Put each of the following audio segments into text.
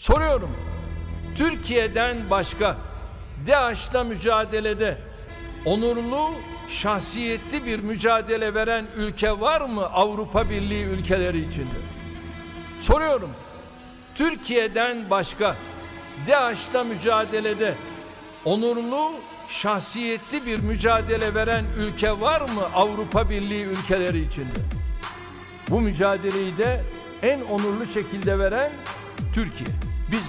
Soruyorum. Türkiye'den başka DAEŞ'la mücadelede onurlu, şahsiyetli bir mücadele veren ülke var mı Avrupa Birliği ülkeleri içinde? Soruyorum. Türkiye'den başka DAEŞ'la mücadelede onurlu, şahsiyetli bir mücadele veren ülke var mı Avrupa Birliği ülkeleri içinde? Bu mücadeleyi de en onurlu şekilde veren Türkiye. Biz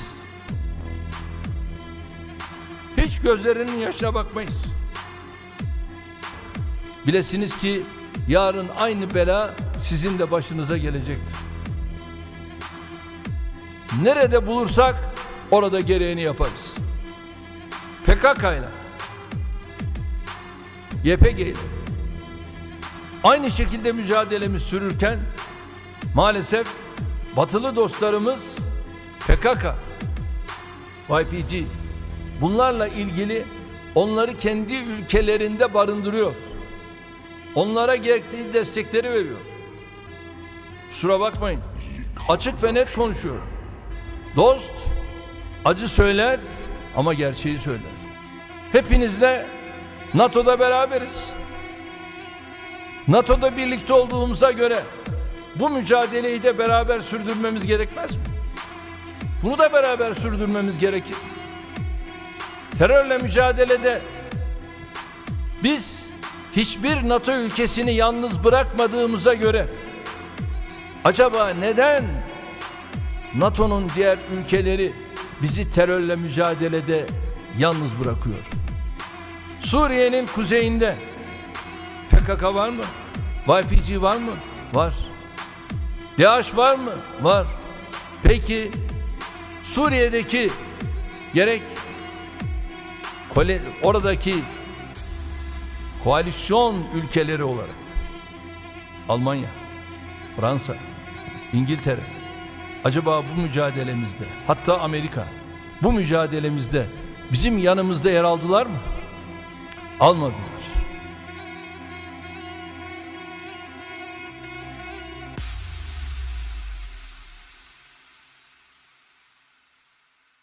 hiç gözlerinin yaşına bakmayız. Bilesiniz ki yarın aynı bela sizin de başınıza gelecektir. Nerede bulursak orada gereğini yaparız. PKK ile YPG ile aynı şekilde mücadelemiz sürürken maalesef batılı dostlarımız PKK, YPG bunlarla ilgili onları kendi ülkelerinde barındırıyor. Onlara gerektiği destekleri veriyor. Şura bakmayın. Açık ve net konuşuyorum. Dost acı söyler ama gerçeği söyler. Hepinizle NATO'da beraberiz. NATO'da birlikte olduğumuza göre bu mücadeleyi de beraber sürdürmemiz gerekmez mi? Bunu da beraber sürdürmemiz gerekir. Terörle mücadelede biz hiçbir NATO ülkesini yalnız bırakmadığımıza göre acaba neden NATO'nun diğer ülkeleri bizi terörle mücadelede yalnız bırakıyor? Suriye'nin kuzeyinde PKK var mı? YPG var mı? Var. DAEŞ var mı? Var. Peki Suriye'deki gerek oradaki koalisyon ülkeleri olarak Almanya, Fransa, İngiltere acaba bu mücadelemizde hatta Amerika bu mücadelemizde bizim yanımızda yer aldılar mı? Almadılar.